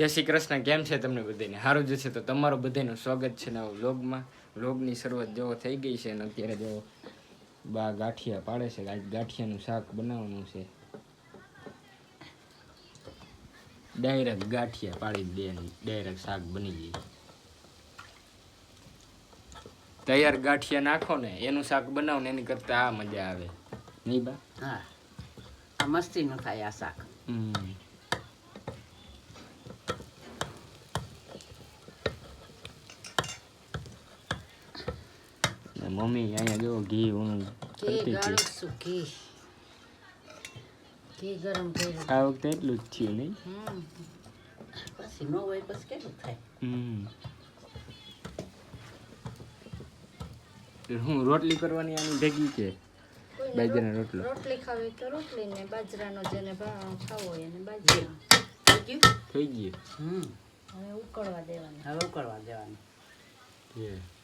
જય શ્રી કૃષ્ણ કેમ છે તમને બધાને? સારું જ છે તો તમારું બધાનું સ્વાગત છે નવા વ્લોગમાં. વ્લોગની શરૂઆત જેવો થઈ ગઈ છે અને અત્યારે જો બા ગાંઠિયા પાડે છે ગાંઠિયાનું શાક બનાવવાનું છે. ડાયરેક્ટ ગાંઠિયા પાડી દે ડાયરેક્ટ શાક બની જાય તૈયાર ગાંઠિયા નાખો ને એનું શાક બનાવો ને એની કરતાં આ મજા આવે. નહીં બા? હા. મસ્તીનું થાય આ શાક. હમ. મમ્મી અહીંયા જો ઘી ઘી કરતી હતી. ઘી. ગરમ કર્યું. આ વખતે એટલું જ થયું નહીં? પછી નો હોય પછી કેટલું થાય? હમ. હું રોટલી કરવાની આની ભેગી છે બાજરાનો રોટલો? રોટલી ખાવી તો રોટલી ને બાજરાનો જેને ભાવ ખાવો હોય એને બાજરા થઈ ગયું? થઈ ગયું. હમ. હવે ઉકળવા દેવાની. હવે ઉકળવા દેવાનું. છે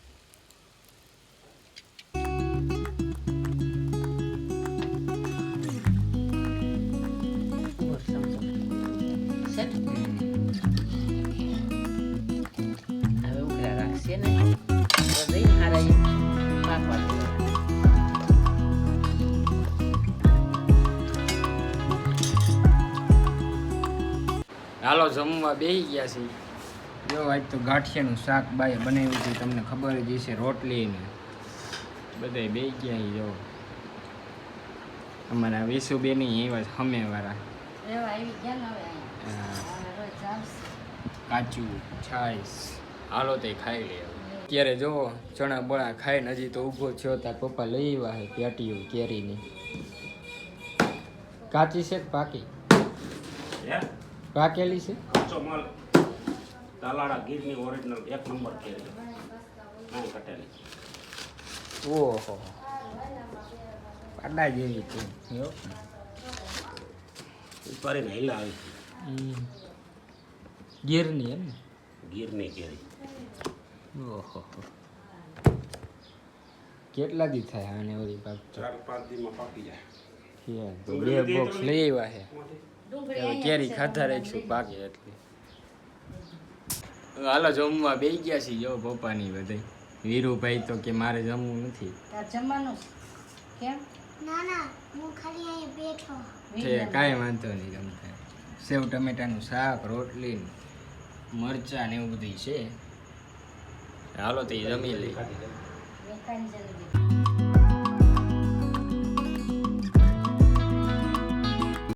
હાલો જમવા બેસી ગયા છે જો આજ તો ગાંઠિયાનું શાક બાય બનાવ્યું છે તમને ખબર જ હશે રોટલી ને બધાય બે ગયા જો. અમારા વિશુબેની એવા હમે વાળા રેવા આવી ગયા ને હવે અહીંયા. હવે રોજ આવશે કાચું છાશ. હાલો તે ખાઈ લે અત્યારે જો ચણા બળા ખાઈને હજી તો ઊભો થયો તાર પપ્પા લઈ આવ્યા છે પેટીયું કેરીની. કાચી છે પાકી? હે? પાકેલી છે? કાચો માલ તાલાળા ગીરની ઓરિજિનલ એક નંબર કેરી. નાની કટેલી. ઓહો. પાડા જેવી છે. ઉપાડીને હિલા આવી હમ. ગીરની એમ ને? ગીરની કેરી. ઓહો. કેટલા દી થાય આને ઓલી પાક? ચાર પાંચ દીમાં પાકી જાય. બે બોક્સ લઈ આવ્યા છે. કેરી છે, ખાધા રાખીશું પાકે એટલે. હાલો જમવા બે ગયા છીએ જો પપ્પાની બધે વીરુભાઈ તો કે મારે જમવું નથી. તાર જમવાનું? કેમ? ના ના હું ખાલી અહીં બેઠો. છે કાંઈ વાંધો નહીં ગમતા સેવ ટમેટાનું શાક રોટલી મરચા ને એવું બધું છે. હાલો તો જમી લઈ